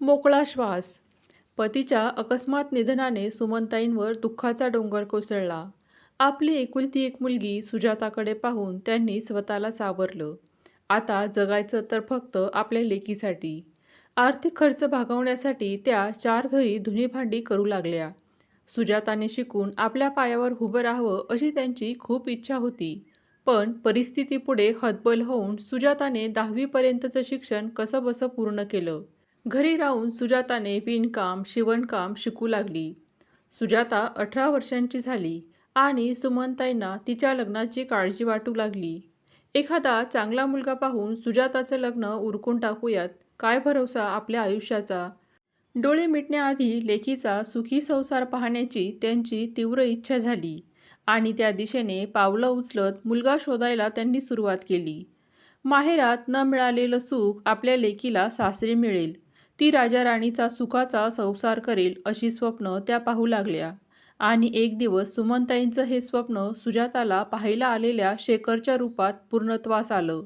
मोकळा श्वास. पतीच्या अकस्मात निधनाने सुमनताईंवर दुःखाचा डोंगर कोसळला. आपली एकुलती एक मुलगी सुजाताकडे पाहून त्यांनी स्वतःला सावरलं. आता जगायचं तर फक्त आपल्या लेकीसाठी. आर्थिक खर्च भागवण्यासाठी त्या चार घरी धुणी भांडी करू लागल्या. सुजाताने शिकून आपल्या पायावर उभं राहावं अशी त्यांची खूप इच्छा होती. पण परिस्थितीपुढे हतबल होऊन सुजाताने दहावीपर्यंतचं शिक्षण कसंबसं पूर्ण केलं. घरी राहून सुजाताने विणकाम शिवणकाम शिकू लागली. सुजाता अठरा वर्षांची झाली आणि सुमनताईंना तिच्या लग्नाची काळजी वाटू लागली. एखादा चांगला मुलगा पाहून सुजाताचं लग्न उरकून टाकूयात काय भरोसा आपल्या आयुष्याचा? डोळे मिटण्याआधी लेखीचा सुखी संसार पाहण्याची त्यांची तीव्र इच्छा झाली आणि त्या दिशेने पावलं उचलत मुलगा शोधायला त्यांनी सुरुवात केली. माहेरात न मिळालेलं सुख आपल्या लेकीला सासरी मिळेल. ती राजा राणीचा सुखाचा संसार करेल अशी स्वप्न त्या पाहू लागल्या. आणि एक दिवस सुमनताईंचं हे स्वप्न सुजाताला पाहायला आलेल्या शेखरच्या रूपात पूर्णत्वास आलं.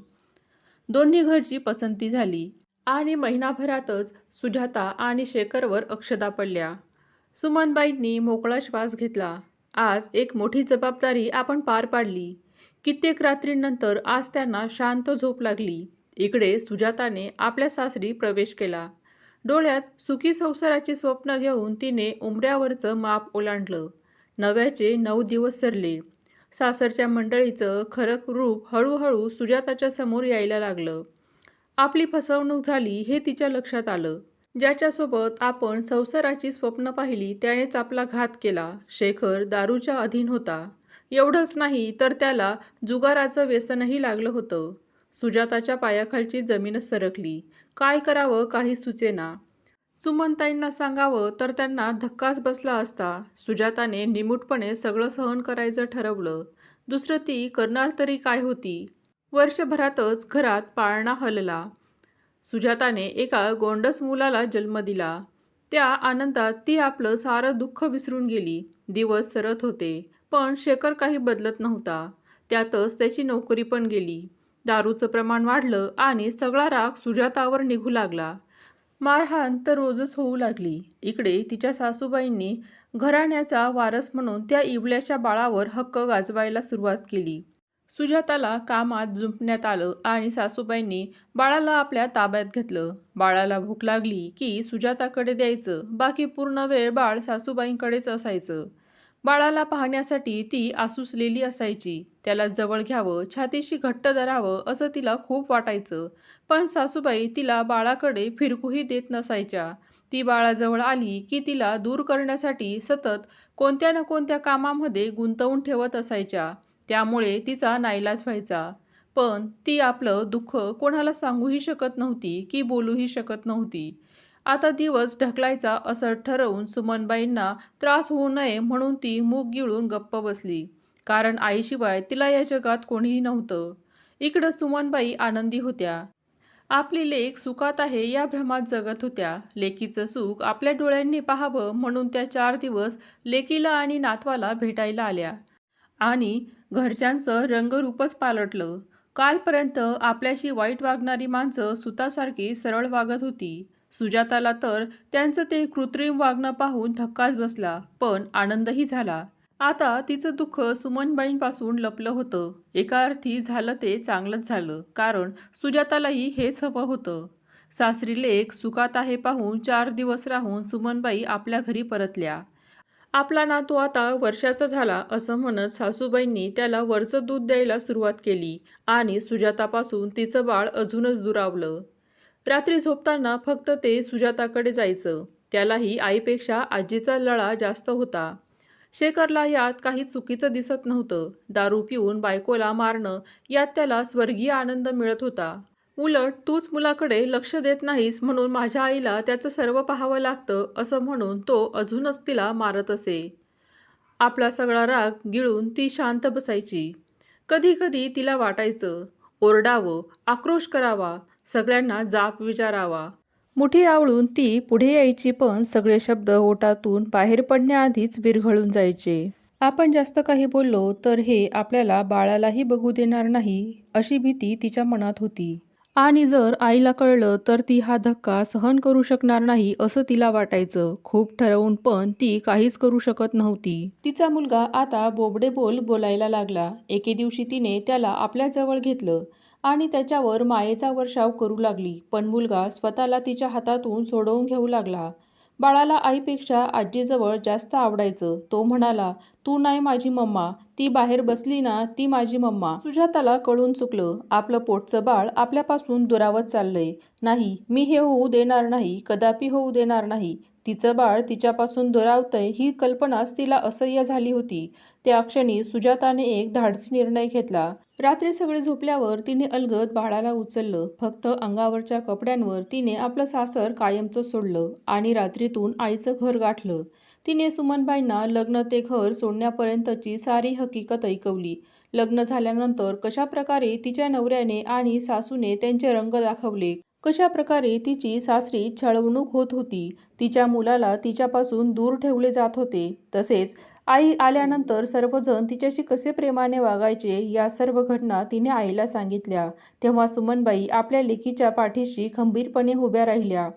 दोन्ही घरची पसंती झाली. आणि महिनाभरातच सुजाता आणि शेखरवर अक्षदा पडल्या. सुमनबाईंनी मोकळा श्वास घेतला. आज एक मोठी जबाबदारी आपण पार पाडली. कित्येक रात्रींनंतर आज त्यांना शांत झोप लागली. इकडे सुजाताने आपल्या सासरी प्रवेश केला. डोळ्यात सुखी संसाराची स्वप्न घेऊन तिने उमऱ्यावरचं माप ओलांडलं. नव्याचे नऊ दिवस सरले. सासरच्या मंडळीचं खरं रूप हळूहळू सुजाताच्या समोर यायला लागलं. आपली फसवणूक झाली हे तिच्या लक्षात आलं. ज्याच्यासोबत आपण संसाराची स्वप्न पाहिली त्यानेच आपला घात केला. शेखर दारूच्या अधीन होता. एवढंच नाही तर त्याला जुगाराचं व्यसनही लागलं होतं. सुजाताच्या पायाखालची जमीनच सरकली. काय करावं? काही सुचेना. सुमनताईंना सांगावं तर त्यांना धक्काच बसला असता. सुजाताने निमूटपणे सगळं सहन करायचं ठरवलं. दुसरं ती करणार तरी काय होती? वर्षभरातच घरात पाळणा हलला. सुजाताने एका गोंडस मुलाला जन्म दिला. त्या आनंदात ती आपलं सारं दुःख विसरून गेली. दिवस सरत होते पण शेखर काही बदलत नव्हता. त्यातच त्याची नोकरी पण गेली. दारूचं प्रमाण वाढलं आणि सगळा राग सुजातावर निघू लागला. मारहाण तर रोजच होऊ लागली. इकडे तिच्या सासूबाईंनी घराण्याचा वारस म्हणून त्या इवल्याच्या बाळावर हक्क गाजवायला सुरुवात केली. सुजाताला कामात जुंपण्यात आलं आणि सासूबाईंनी बाळाला आपल्या ताब्यात घेतलं. बाळाला भूक लागली की सुजाताकडे द्यायचं. बाकी पूर्ण वेळ बाळ सासूबाईंकडेच असायचं. बाळाला पाहण्यासाठी ती आसुसलेली असायची. त्याला जवळ घ्यावं छातीशी घट्ट धरावं असं तिला खूप वाटायचं. पण सासूबाई तिला बाळाकडे फिरकूही देत नसायच्या. ती बाळाजवळ आली की तिला दूर करण्यासाठी सतत कोणत्या ना कोणत्या कामामध्ये गुंतवून ठेवत असायच्या. त्यामुळे तिचा नाईलाज व्हायचा. पण ती आपलं दुःख कोणाला सांगूही शकत नव्हती की बोलूही शकत नव्हती. आता दिवस ढकलायचा असं ठरवून सुमनबाईंना त्रास होऊ नये म्हणून ती मूग गिळून गप्प बसली. कारण आईशिवाय तिला या जगात कोणीही नव्हतं. इकडं सुमनबाई आनंदी होत्या. आपली लेख सुखात आहे या भ्रमात जगत होत्या. लेकीचं सुख आपल्या डोळ्यांनी पाहावं म्हणून त्या चार दिवस लेकीला आणि नातवाला भेटायला आल्या. आणि घरच्यांचं रंगरूपच पालटलं. कालपर्यंत आपल्याशी वाईट वागणारी माणसं सुतासारखी सरळ वागत होती. सुजाताला तर त्यांचं ते कृत्रिम वागणं पाहून धक्काच बसला पण आनंदही झाला. आता तिचं दुःख सुमनबाईंपासून लपलं होतं. एका अर्थी झालं ते चांगलंच झालं कारण सुजातालाही हेच हवं होतं. सासरी लेख सुखात आहे पाहून चार दिवस राहून सुमनबाई आपल्या घरी परतल्या. आपला नातू आता वर्षाचा झाला असं म्हणत सासूबाईंनी त्याला वरचं दूध द्यायला सुरुवात केली आणि सुजातापासून तिचं बाळ अजूनच दुरावलं. रात्री झोपताना फक्त ते सुजाताकडे जायचं. त्यालाही आईपेक्षा आजीचा लळा जास्त होता. शेखरला यात काही चुकीचं दिसत नव्हतं. दारू पिऊन बायकोला मारणं यात त्याला स्वर्गीय आनंद मिळत होता. उलट तूच मुलाकडे लक्ष देत नाहीस म्हणून माझ्या आईला त्याचं सर्व पाहावं लागतं असं म्हणून तो अजूनच तिला मारत असे. आपला सगळा राग गिळून ती शांत बसायची. कधी कधी तिला वाटायचं ओरडावं आक्रोश करावा सगळ्यांना जाप विचारावा. मुठी आवळून ती पुढे यायची पण सगळे शब्द ओटातून बाहेर पडण्याआधीच विरघळून जायचे. आपण जास्त काही बोललो तर हे आपल्याला बाळालाही बघू देणार नाही अशी भीती तिच्या मनात होती. आणि जर आईला कळलं तर ती हा धक्का सहन करू शकणार नाही असं तिला वाटायचं. खूप ठरवून पण ती काहीच करू शकत नव्हती. तिचा मुलगा आता बोबडे बोल बोलायला लागला. एके दिवशी तिने त्याला आपल्या जवळ घेतलं. आणि त्याच्यावर मायेचा वर्षाव करू लागली. पण मुलगा स्वतःला तिच्या हातातून सोडवून घेऊ लागला. बाळाला आईपेक्षा आजीजवळ जास्त आवडायचं. तो म्हणाला तू नाही माझी मम्मा. ती बाहेर बसली ना ती माझी मम्मा. सुजाताला कळून चुकलं. आपलं पोटचं बाळ आपल्यापासून दुरावत चाललंय. नाही मी हे होऊ देणार नाही. कदापि होऊ देणार नाही. तिचं बाळ तिच्यापासून दुरावतंय ही कल्पनाच तिला असह्य झाली होती. त्या क्षणी सुजाताने एक धाडसी निर्णय घेतला. रात्री सगळे झोपल्यावर तिने अलगद बाळाला उचललं. फक्त अंगावरच्या कपड्यांवर तिने आपलं सासर कायमचं सोडलं आणि रात्रीतून आईचं घर गाठलं. तिने सुमनबाईंना लग्न ते घर सोडण्यापर्यंतची सारी हकीकत ऐकवली. लग्न झाल्यानंतर कशा प्रकारे तिच्या नवऱ्याने आणि सासूने त्यांचे रंग दाखवले? कशा प्रकारे तिची सासरी छळवणूक होत होती तिच्या मुलाला तिच्यापासून दूर ठेवले जात होते तसेच आई आल्यानंतर सर्वजण तिच्याशी कसे प्रेमाने वागायचे या सर्व घटना तिने आईला सांगितल्या. तेव्हा सुमनबाई आपल्या लेकीच्या पाठीशी खंबीरपणे उभ्या राहिल्या.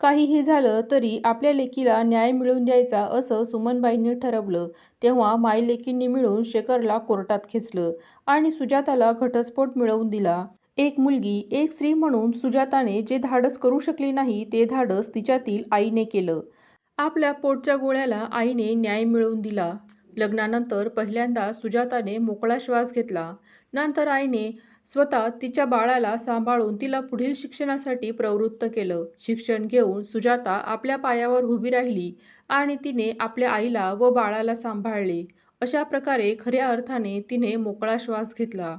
काहीही झालं तरी आपल्या लेकीला न्याय मिळवून द्यायचा असं सुमनबाईंनी ठरवलं. तेव्हा मायलेकींनी मिळून शेखरला कोर्टात खेचलं आणि सुजाताला घटस्फोट मिळवून दिला. एक मुलगी एक स्त्री म्हणून सुजाताने जे धाडस करू शकली नाही ते धाडस तिच्यातील आईने केलं. आपल्या पोटच्या गोळ्याला आईने न्याय मिळवून दिला. लग्नानंतर पहिल्यांदा सुजाताने मोकळा श्वास घेतला. नंतर आईने स्वतः तिच्या बाळाला सांभाळून तिला पुढील शिक्षणासाठी प्रवृत्त केलं. शिक्षण घेऊन सुजाता आपल्या पायावर उभी राहिली आणि तिने आपल्या आईला व बाळाला सांभाळले. अशा प्रकारे खऱ्या अर्थाने तिने मोकळा श्वास घेतला.